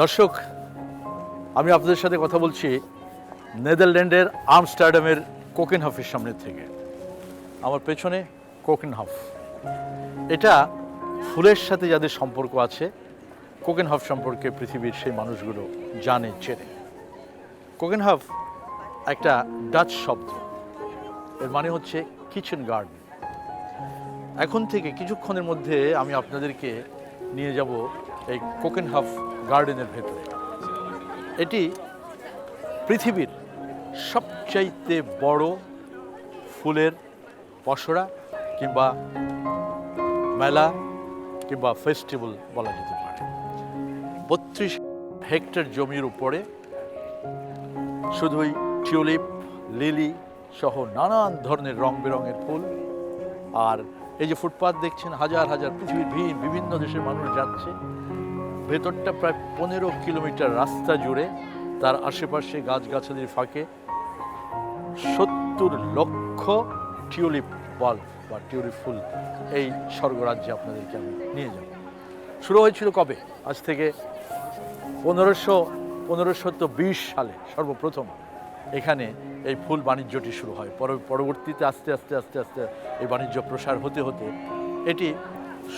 দর্শক, আমি আপনাদের সাথে কথা বলছি নেদারল্যান্ডের আমস্টারডামের কোকেনহাফের সামনে থেকে। আমার পেছনে কোকেনহাফ। এটা ফুলের সাথে যাদের সম্পর্ক আছে, কোকেনহাফ সম্পর্কে পৃথিবীর সেই মানুষগুলো জানে, চেনে। কোকেনহাফ একটা ডাচ শব্দ। এর মানে হচ্ছে কিচেন গার্ডেন। এখন থেকে কিছুক্ষণের মধ্যে আমি আপনাদেরকে নিয়ে যাব এই কোকেনহাফ গার্ডেনের ভেতরে। এটি পৃথিবীর সবচাইতে বড় ফুলের পসরা কিংবা মেলা কিংবা ফেস্টিভ্যাল বলা যেতে পারে। বত্রিশ হেক্টর জমির উপরে শুধুই টিউলিপ, লিলি সহ নানান ধরনের রং বেরঙের ফুল। আর এই যে ফুটপাথ দেখছেন, হাজার হাজার পৃথিবীর ভিন, বিভিন্ন দেশের মানুষ যাচ্ছে। ভেতরটা প্রায় পনেরো কিলোমিটার রাস্তা জুড়ে, তার আশেপাশে গাছগাছালির ফাঁকে সত্তর লক্ষ টিউলিপ বাল্ব বা টিউলিপ ফুল এই স্বর্গরাজ্যে আপনাদেরকে আমি নিয়ে যাব। শুরু হয়েছিল কবে? আজ থেকে পনেরোশো পনেরোশো বিশ সালে সর্বপ্রথম এখানে এই ফুল বাণিজ্যটি শুরু হয়। পর- পরবর্তীতে আস্তে আস্তে আস্তে আস্তে এই বাণিজ্য প্রসার হতে হতে এটি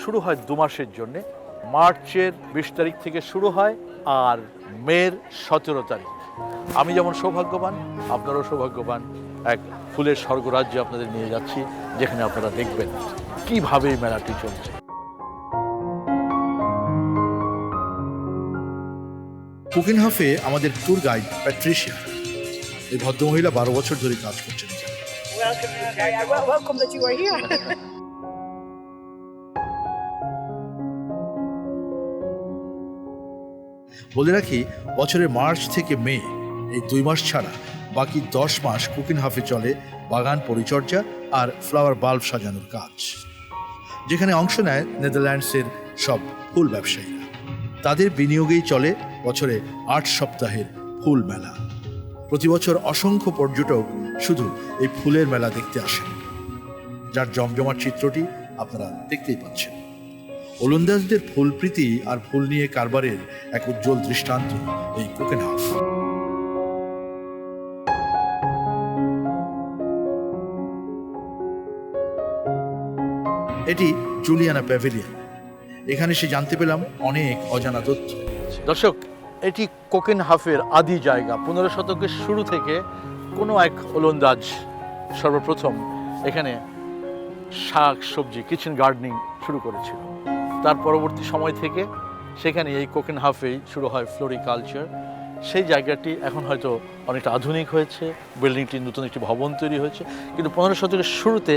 শুরু হয় দু মাসের জন্যে। মার্চের বিশ তারিখ থেকে শুরু হয় আর মের সতেরো তারিখ। আমি যেমন সৌভাগ্যবান আপনারাও সৌভাগ্যবান। এক ফুলের স্বর্গরাজ্যে আপনাদের নিয়ে যাচ্ছি যেখানে আপনারা দেখবেন কীভাবে এই মেলাটি চলছে। কুকিনহাফে আমাদের ট্যুর গাইড প্যাট্রিশিয়া। এই ভদ্রমহিলা বারো বছর ধরে কাজ করছেন। বলে রাখি, বছরের মার্চ থেকে মে, এই দুই মাস ছাড়া বাকি দশ মাস কুকিন হাফে চলে বাগান পরিচর্যা আর ফ্লাওয়ার বাল্ব সাজানোর কাজ। যেখানে অংশ নেয় নেদারল্যান্ডসের সব ফুল ব্যবসায়ীরা। তাদের বিনিয়োগেই চলে বছরে আট সপ্তাহের ফুল মেলা। প্রতি বছর অসংখ্য পর্যটক শুধু এই ফুলের মেলা দেখতে আসেন। যার জমজমাট চিত্রটি আপনারা দেখতেই পাচ্ছেন। ওলন্দাজদের ফুলপ্রীতি আর ফুল নিয়ে কারবারের এক উজ্জ্বল দৃষ্টান্ত, এই কোকেনহাফ। এটি জুলিয়ানা প্যাভিলিয়ন। এখানে সে জানতে পেলাম অনেক অজানা তথ্য। দর্শক, এটি কোকেন হাফের আদি জায়গা। পনেরো শতকের শুরু থেকে কোনো এক ওলন্দাজ সর্বপ্রথম এখানে শাক, সবজি কিচেন গার্ডেনিং শুরু করেছিল। তার পরবর্তী সময় থেকে সেখানে এই কোকেন হাফেই শুরু হয় ফ্লোরিকালচার। সেই জায়গাটি এখন হয়তো অনেকটা আধুনিক হয়েছে বিল্ডিংটি নতুন একটি ভবন তৈরি হয়েছে, কিন্তু পনেরো শতকের শুরুতে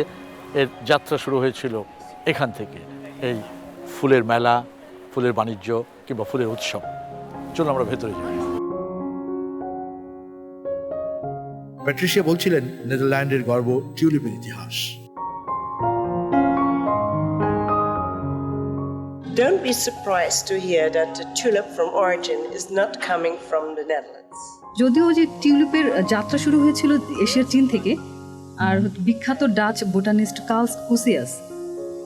এর যাত্রা শুরু হয়েছিল এখান থেকে, এই ফুলের মেলা, ফুলের বাণিজ্য কিংবা ফুলের উৎসব। চলুন আমরা ভেতরে যাই। প্যাট্রিশিয়া বলছিলেন নেদারল্যান্ডের গর্ব টিউলিপের ইতিহাস। Don't be surprised to hear that the tulip from origin is not coming from the Netherlands. যদিও যে টিউলিপের যাত্রা শুরু হয়েছিল এশিয়ার চীন থেকে আর বিখ্যাত ডাচ বোটানিস্ট কার্লস কুসিয়াস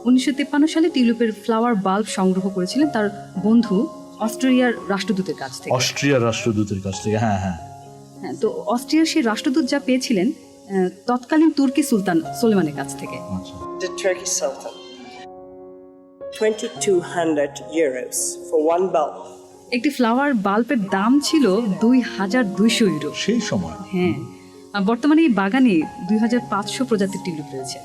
উনিশশো তেপ্পান্ন সালে টিউলিপের ফ্লাওয়ার বাল্ব সংগ্রহ করেছিলেন তার বন্ধু অস্ট্রেলিয়ার রাষ্ট্রদূতের কাছ থেকে অস্ট্রিয়ার রাষ্ট্রদূতের কাছ থেকে হ্যাঁ হ্যাঁ হ্যাঁ তো অস্ট্রিয়ার সেই রাষ্ট্রদূত যা পেয়েছিলেন আহ, তৎকালীন তুর্কি সুলতান সোলেমানের কাছ থেকে The Turkish Sultan. 2200 euros for one bulb. একটি ফ্লাওয়ার বাল্বের দাম ছিল দুই হাজার দুইশো ইউরো সেই সময়। হ্যাঁ আর বর্তমানে এই বাগানে দুই হাজার পাঁচশো প্রজাতির টিউলিপ রয়েছে।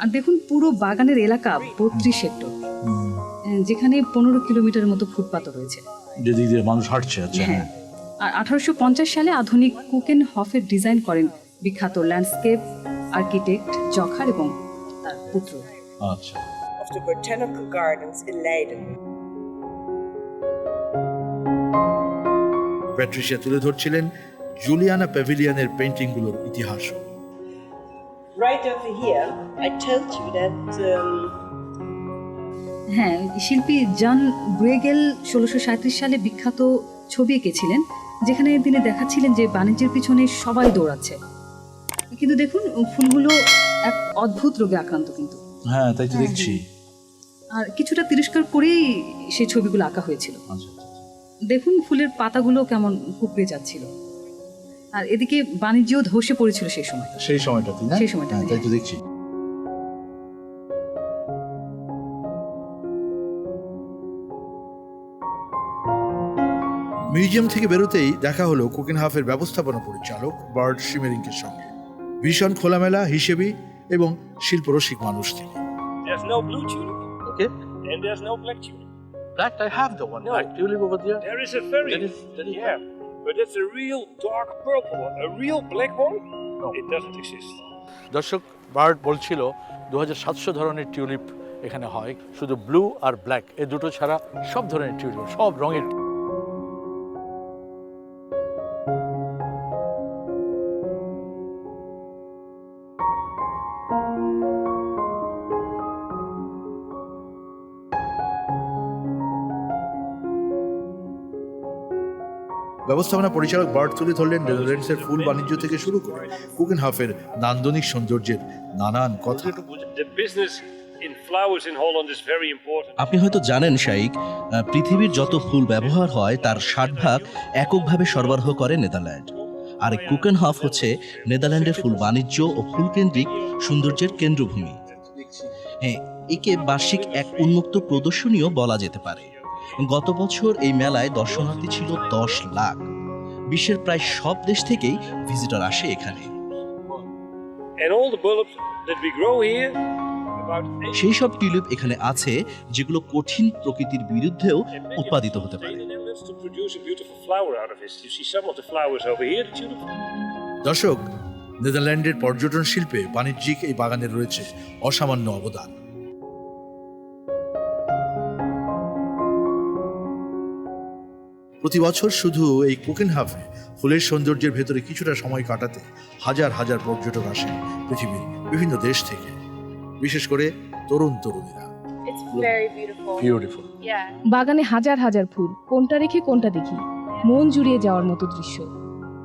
আর দেখুন পুরো বাগানের এলাকা বত্রিশ হেক্টর। যেখানে পনেরো কিলোমিটার মতো ফুটপাতও রয়েছে। যেদিক দিয়ে মানুষ হাঁটছে আচ্ছা। হ্যাঁ আর আঠারোশো পঞ্চাশ সালে আধুনিক কুকেন হফের ডিজাইন করেন বিখ্যাত ল্যান্ডস্কেপ আর্কিটেক্ট জখার এবং তার পুত্র। আচ্ছা। Of the Botanical Gardens in Leiden. Patricia তুলে ধরছিলেন জুলিয়ানা প্যাভিলিয়নের পেন্টিংগুলোর ইতিহাস Right over here, I told you that um, হ্যাঁ শিল্পী জন ব্রেগেল ষোলোশো সাঁত্রিশ সালে বিখ্যাত ছবি এঁকেছিলেন যেখানে তিনি দেখাচ্ছিলেন যে বাণিজ্যের পিছনে সবাই দৌড়াচ্ছে। কিন্তু দেখুন ফুলগুলো এক অদ্ভুত রোগে আক্রান্ত কিন্তু। হ্যাঁ তাই তো দেখছি। আর কিছুটা তিরস্কার করেই সেই ছবিগুলো আঁকা হয়েছিল। আচ্ছা দেখুন ফুলের পাতাগুলো কেমন কুকড়ে যাচ্ছিল। আর এদিকে বাণিজ্যও ধসে পড়েছিল সেই সময় সেই সময়টাতে না? সেই সময়টাতে। হ্যাঁ, তাই তো দেখছি। মিউজিয়াম থেকে বেরোতেই দেখা হলো কোকেনহাফের ব্যবস্থাপনা পরিচালক বার্ড শিমেরিংকের সঙ্গে। ভীষণ খোলামেলা হিসেবে এবং শিল্পরসিক মানুষ তিনি। Okay and there's no black tulip. Black, I have the one. No. Black tulip over there. There is a very That is, that is yeah, but it's a real dark purple one. A real black one, No. it doesn't exist. দর্শক bird বলছিল দু হাজার সাতশো ধরনের tulip এখানে হয় শুধু blue আর black এই দুটো ছাড়া সব ধরনের টিউলিপ সব রঙের ব্যবস্থাপনা পরিচালক বার্ড তুলে ধরলেন নেদারল্যান্ডসের ফুল বাণিজ্য থেকে শুরু করে কুকেনহাফের নান্দনিক সৌন্দর্যের নানান কথা. আপনি হয়তো জানেন শাইক পৃথিবীর যত ফুল ব্যবহার হয় তার ষাট ভাগ এককভাবে সরবরাহ করে নেদারল্যান্ড। আর কুকেনহফ হচ্ছে নেদারল্যান্ডের ফুল বাণিজ্য ও ফুল কেন্দ্রিক সৌন্দর্যের কেন্দ্রভূমি। হ্যাঁ একে বার্ষিক এক উন্মুক্ত প্রদর্শনীও বলা যেতে পারে। গত বছর এই মেলায় দর্শনার্থী ছিল দশ লাখ। বিশ্বের প্রায় সব দেশ থেকেই ভিজিটার আসে এখানে। সেই সব টিউলিপ এখানে আছে যেগুলো কঠিন প্রকৃতির বিরুদ্ধেও উৎপাদিত হতে পারে। দর্শক নেদারল্যান্ডের পর্যটন শিল্পে বাণিজ্যিক এই বাগানের রয়েছে অসামান্য অবদান। প্রতি বছর শুধু এই কোকেনহাফে ফুলের সৌন্দর্যের ভেতরে কিছুটা সময় কাটাতে হাজার হাজার পর্যটক আসেন পৃথিবীর বিভিন্ন দেশ থেকে। বিশেষ করে তরুণ তরুণীরা. বাগানে হাজার হাজার ফুল কোনটা রেখে কোনটা দেখি? মন জুড়িয়ে যাওয়ার মতো দৃশ্য।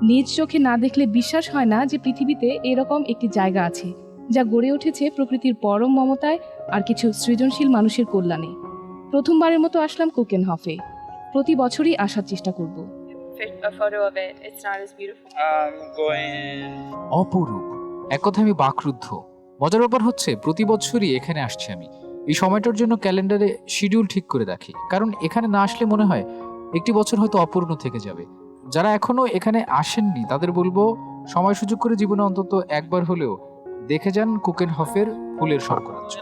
নিজ চোখে না দেখলে বিশ্বাস হয় না যে পৃথিবীতে এরকম একটি জায়গা আছে যা গড়ে উঠেছে প্রকৃতির পরম মমতায় আর কিছু সৃজনশীল মানুষের কল্যাণে। প্রথমবারের মতো আসলাম কুকেন হফে প্রতি বছরই আসার চেষ্টা করব। অপরূপ। এক কথায় আমি বাকরুদ্ধ। মজার ব্যাপার হচ্ছে প্রতি বছরই এখানে আসছি আমি। এই সময়টার জন্য ক্যালেন্ডারে শিডিউল ঠিক করে রাখি। কারণ এখানে না আসলে মনে হয় একটি বছর হয়তো অপূর্ণ থেকে যাবে। যারা এখনও এখানে আসেননি তাদের বলব সময় সুযোগ করে জীবনে অন্তত একবার হলেও দেখে যান কুকেন হফের ফুলের শঙ্করাজ্য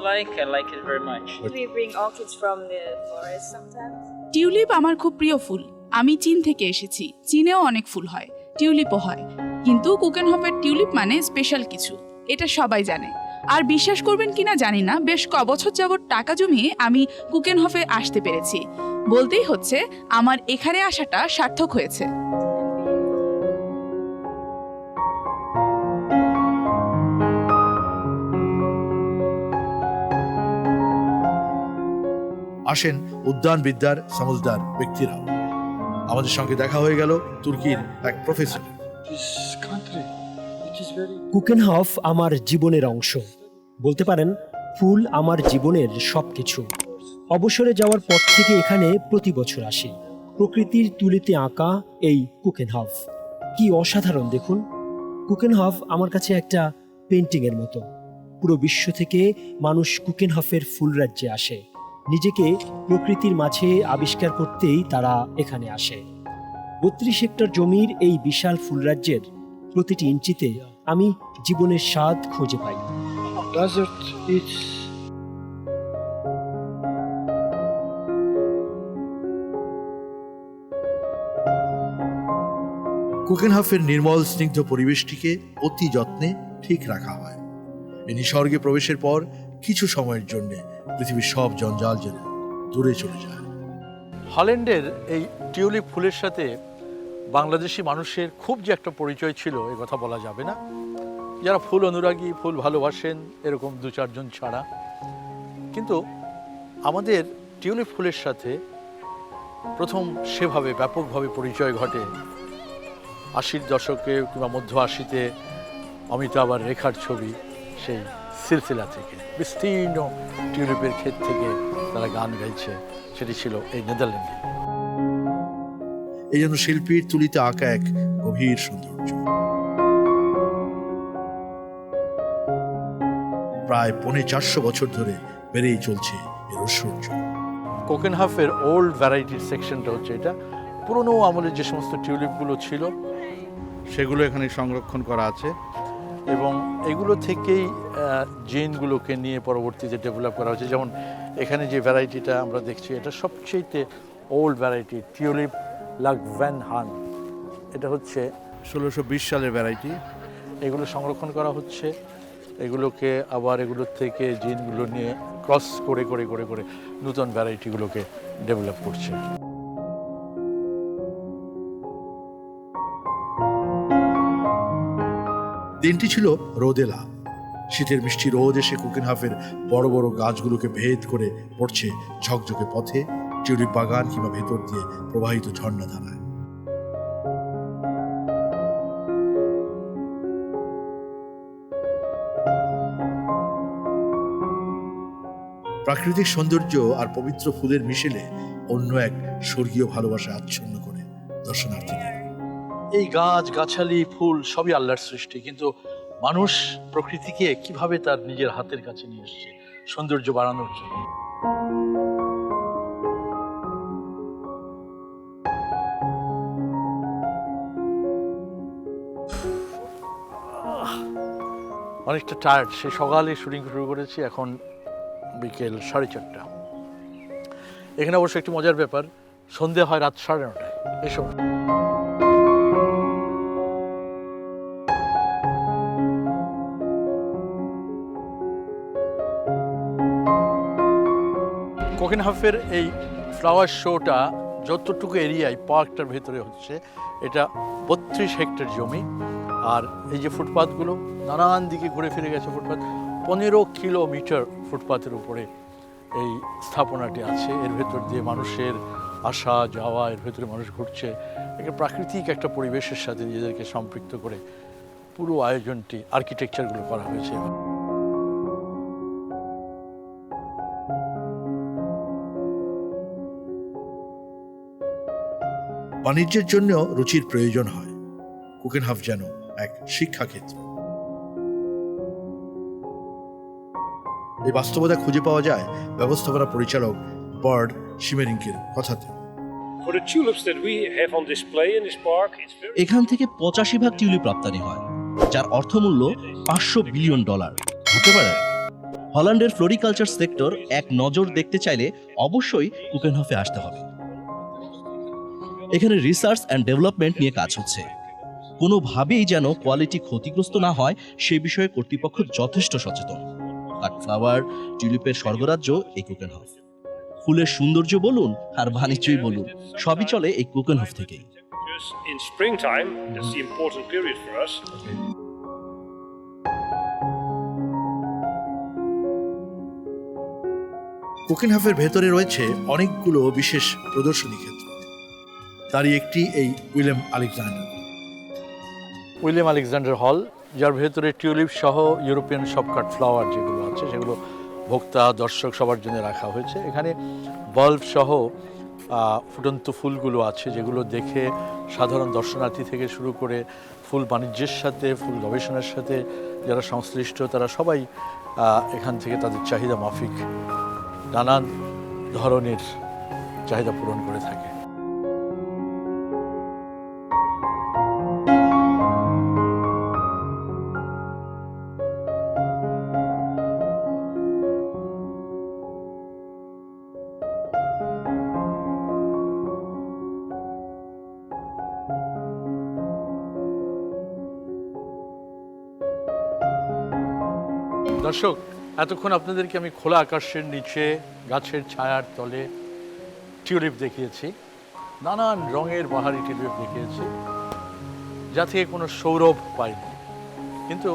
টিউলিপ আমার খুব প্রিয় ফুল। আমি চীন থেকে এসেছি। চীনেও অনেক ফুল হয়। টিউলিপও হয়। কিন্তু কুকেন কুকেনহফের টিউলিপ মানে স্পেশাল কিছু। এটা সবাই জানে। আর বিশ্বাস করবেন কিনা জানি না, বেশ ক বছর যাবত টাকা জমিয়ে আমি কুকেন কুকেনহফে আসতে পেরেছি। বলতেই হচ্ছে, আমার এখানে আসাটা সার্থক হয়েছে। আসেন উদ্যানবিদ্যার সমজদার ব্যক্তিরাও। আমাদের সঙ্গে দেখা হয়ে গেল তুর্কির এক প্রফেসর। কুকেনহফ আমার জীবনের অংশ। বলতে পারেন ফুল আমার জীবনের সবকিছু। অবসরে যাওয়ার পর থেকে এখানে প্রতি বছর আসি। প্রকৃতির তুলিতে আঁকা এই কুকেনহফ। কি অসাধারণ দেখুন। কুকেনহফ আমার কাছে একটা পেন্টিংয়ের মতো। পুরো বিশ্ব থেকে মানুষ কুকেনহফের ফুল রাজ্যে আসে। নিজেকে প্রকৃতির মাঝে আবিষ্কার করতেই তারা এখানে আসে। বত্রিশ হেক্টর জমির এই বিশাল ফুলরাজ্যের প্রতিটি ইঞ্চিতে আমি জীবনের স্বাদ খুঁজে পাই। কুকেনহাফের নির্মল স্নিগ্ধ পরিবেশটিকে অতি যত্নে ঠিক রাখা হয়। নিসর্গে প্রবেশের পর কিছু সময়ের জন্য পৃথিবীর সব জঞ্জাল যেন দূরে চলে যায়। হল্যান্ডের এই টিউলিপ ফুলের সাথে বাংলাদেশি মানুষের খুব যে একটা পরিচয় ছিল, এ কথা বলা যাবে না। যারা ফুল অনুরাগী, ফুল ভালোবাসেন, এরকম দু চারজন ছাড়া। কিন্তু আমাদের টিউলিপ ফুলের সাথে প্রথম সেভাবে, ব্যাপকভাবে পরিচয় ঘটে। আশির দশকে কিংবা মধ্য আশিতে অমিতাভ আর রেখার ছবি, সেই সিলসিলা থেকে বিস্তীর্ণ টিউলিপের ক্ষেত থেকে তারা গান গাইছে। সেটি ছিল এই নেদারল্যান্ডে। এই জন্য শিল্পীর তুলিতে আঁকা এক গভীর সৌন্দর্য। প্রায় পৌনে চারশো বছর ধরে বেড়েই চলছে এর ঐশ্বর্য কোকেনহাফের ওল্ড ভ্যারাইটির সেকশনটা হচ্ছে এটা। পুরনো আমলের যে সমস্ত টিউলিপগুলো ছিল সেগুলো এখানে সংরক্ষণ করা আছে। এবং এগুলো থেকেই জিনগুলোকে নিয়ে পরবর্তীতে ডেভেলপ করা হয়েছে। যেমন এখানে যে ভ্যারাইটিটা আমরা দেখছি এটা সবচেয়েতে ওল্ড ভ্যারাইটি টিউলিপ লাগ ভ্যান হান এটা হচ্ছে ষোলোশো বিশ সালের ভ্যারাইটি এগুলো সংরক্ষণ করা হচ্ছে। এগুলোকে আবার এগুলোর থেকে জিনগুলো নিয়ে ক্রস করে করে করে করে নতুন ভ্যারাইটিগুলোকে ডেভেলপ করছে। দিনটি ছিল রোদেলা শীতের মিষ্টি রোদ এসে কুকিনহাফের বড় বড় গাছগুলোকে ভেদ করে পড়ছে ঝকঝকে পথে, টিউলিপ বাগান কিংবা ভেতর দিয়ে প্রবাহিত ঝর্ণা ধারায় প্রাকৃতিক সৌন্দর্য আর পবিত্র ফুলের মিশেলে অন্য এক স্বর্গীয় ভালোবাসা আচ্ছন্ন করে দর্শনার্থীদের। এই গাছ, গাছালি, ফুল সবই আল্লাহর সৃষ্টি, কিন্তু মানুষ প্রকৃতিকে কীভাবে তার নিজের হাতের কাছে নিয়ে এসছে? সৌন্দর্য বাড়ানোর জন্য। অনেকটা টায়ার্ড সে সকালে শুটিং শুরু করেছি, এখন বিকেল সাড়ে চারটা। এখানে অবশ্য একটি মজার ব্যাপার, সন্ধে হয় রাত সাড়ে নটায়। এই সময় কোকেনহাফের এই ফ্লাওয়ার শোটা যতটুকু এরিয়ায় পার্কটার ভেতরে হচ্ছে, এটা বত্রিশ হেক্টর জমি। আর এই যে ফুটপাথগুলো, নানান দিকে ঘুরে ফিরে গেছে ফুটপাথ। পনেরো কিলোমিটার ফুটপাথের উপরে এই স্থাপনাটি আছে। এর ভেতর দিয়ে মানুষের আসা, যাওয়া, এর ভেতরে মানুষ ঘুরছে। একটা প্রাকৃতিক একটা পরিবেশের সাথে নিজেদেরকে সম্পৃক্ত করে পুরো আয়োজনটি আর্কিটেকচারগুলো করা হয়েছে। বাণিজ্যের জন্য রুচির প্রয়োজন হয়। কুকেনহাফ যেন এক শিক্ষাক্ষেত্র। এই বাস্তবতা খুঁজে পাওয়া যায় ব্যবস্থাপনা পরিচালক বার্ড শিমেরিঙ্কের কথাতে। এখান থেকে পঁচাশি ভাগ টিউলিপ রপ্তানি হয় যার অর্থমূল্য পাঁচশো বিলিয়ন ডলার। হতে পারে হল্যান্ডের ফ্লোরিকালচার সেক্টর এক নজর দেখতে চাইলে অবশ্যই কুকেনহফে আসতে হবে। এখানে রিসার্চ অ্যান্ড ডেভেলপমেন্ট নিয়ে কাজ হচ্ছে। কোনোভাবেই যেন কোয়ালিটি ক্ষতিগ্রস্ত না হয় সে বিষয়ে কর্তৃপক্ষ যথেষ্ট সচেতন। কাঠফ্লাওয়ার টিউলিপের স্বর্গরাজ্য এই কুকেনহফ ফুলের সৌন্দর্য বলুন আর বাণিজ্যই বলুন সবই চলে এই কুকেনহফ থেকেই. কুকেনহাফের ভেতরে রয়েছে অনেকগুলো বিশেষ প্রদর্শনী ক্ষেত্র তারই একটি এই উইলিয়াম আলেকজান্ডার। উইলিয়াম আলেকজান্ডার হল, যার ভেতরে টিউলিপ সহ ইউরোপিয়ান সব কাট ফ্লাওয়ার যেগুলো আছে, সেগুলো ভোক্তা, দর্শক সবার জন্য রাখা হয়েছে। এখানে বাল্ব সহ ফুটন্ত ফুলগুলো আছে, যেগুলো দেখে সাধারণ দর্শনার্থী থেকে শুরু করে ফুল বাণিজ্যের সাথে, ফুল গবেষণার সাথে যারা সংশ্লিষ্ট, তারা সবাই এখান থেকে তাদের চাহিদা মাফিক নানান ধরনের চাহিদা পূরণ করে থাকে। দর্শক, এতক্ষণ আপনাদেরকে আমি খোলা আকাশের নিচে, গাছের ছায়ার তলে টিউলিপ দেখিয়েছি, নানান রঙের বাহারি টিউলিপ দেখিয়েছি, যা থেকে কোনো সৌরভ পাইনি। কিন্তু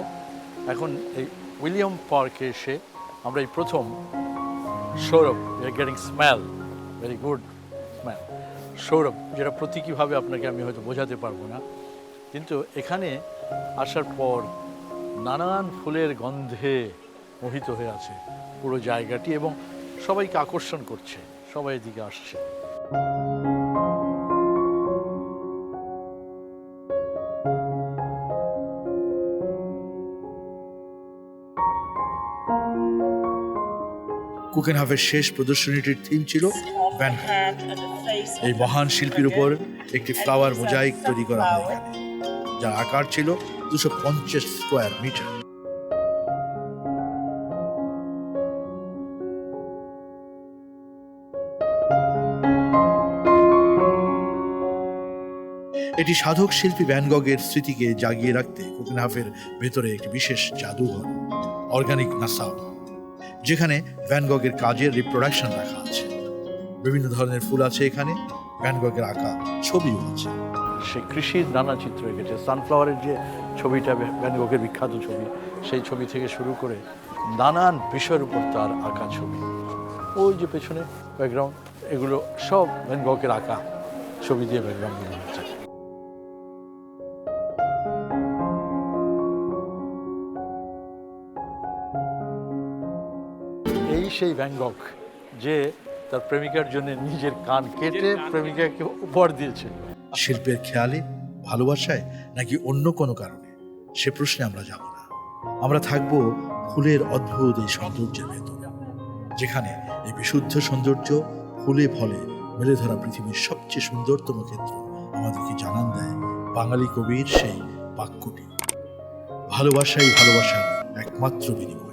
এখন এই উইলিয়াম পার্কে এসে আমরা এই প্রথম Sourav getting smell very good smell Sourav, যেটা প্রতীকীভাবে আপনাকে আমি হয়তো বোঝাতে পারব না, কিন্তু এখানে আসার পর নানান ফুলের গন্ধে মোহিত হয়ে আছে। পুরো জায়গাটি এবং সবাইকে আকর্ষণ করছে। সবাই এদিকে আসছে। কুকেনহাফের শেষ প্রদর্শনীটির থিম ছিল এই মহান শিল্পীর উপর একটি ফ্লাওয়ার মোজাইক তৈরি করা হয় যার আকার ছিল দুশো পঞ্চাশ স্কোয়ার মিটার এটি সাধক শিল্পী ভ্যানগগের স্মৃতিকে জাগিয়ে রাখতে কোকেনহাফের ভেতরে একটি বিশেষ জাদুঘর, অর্গানিক নাসাও, যেখানে ভ্যানগগের কাজের রিপ্রোডাকশন রাখা আছে। বিভিন্ন ধরনের ফুল আছে এখানে ভ্যানগগের আঁকা ছবিও আছে। সে কৃষির নানা চিত্র এঁকেছে। সানফ্লাওয়ারের যে ছবিটা ভ্যানগকের বিখ্যাত ছবি, সেই ছবি থেকে শুরু করে নানান বিষয়ের উপর তার আঁকা ছবি। ওই যে পেছনে ব্যাকগ্রাউন্ড এগুলো সব ভ্যানগকের আঁকা ছবি দিয়ে ব্যাকগ্রাউন্ড সেই ভ্যানগক যে তার প্রেমিকার জন্য নিজের কান কেটে প্রেমিকাকে উপহার দিয়েছে শিল্পের খেয়ালে ভালোবাসায় নাকি অন্য কোনো কারণে? সে প্রশ্নে আমরা যাব না। আমরা থাকব ফুলের অদ্ভুত এই সৌন্দর্যের ভেতরে যেখানে এই বিশুদ্ধ সৌন্দর্য ফুলে ফলে মেলে ধরা পৃথিবীর সবচেয়ে সুন্দরতম ক্ষেত্র আমাদেরকে জানান দেয় বাঙালি কবির সেই বাক্যটি। ভালোবাসাই ভালোবাসার একমাত্র বিনিময়।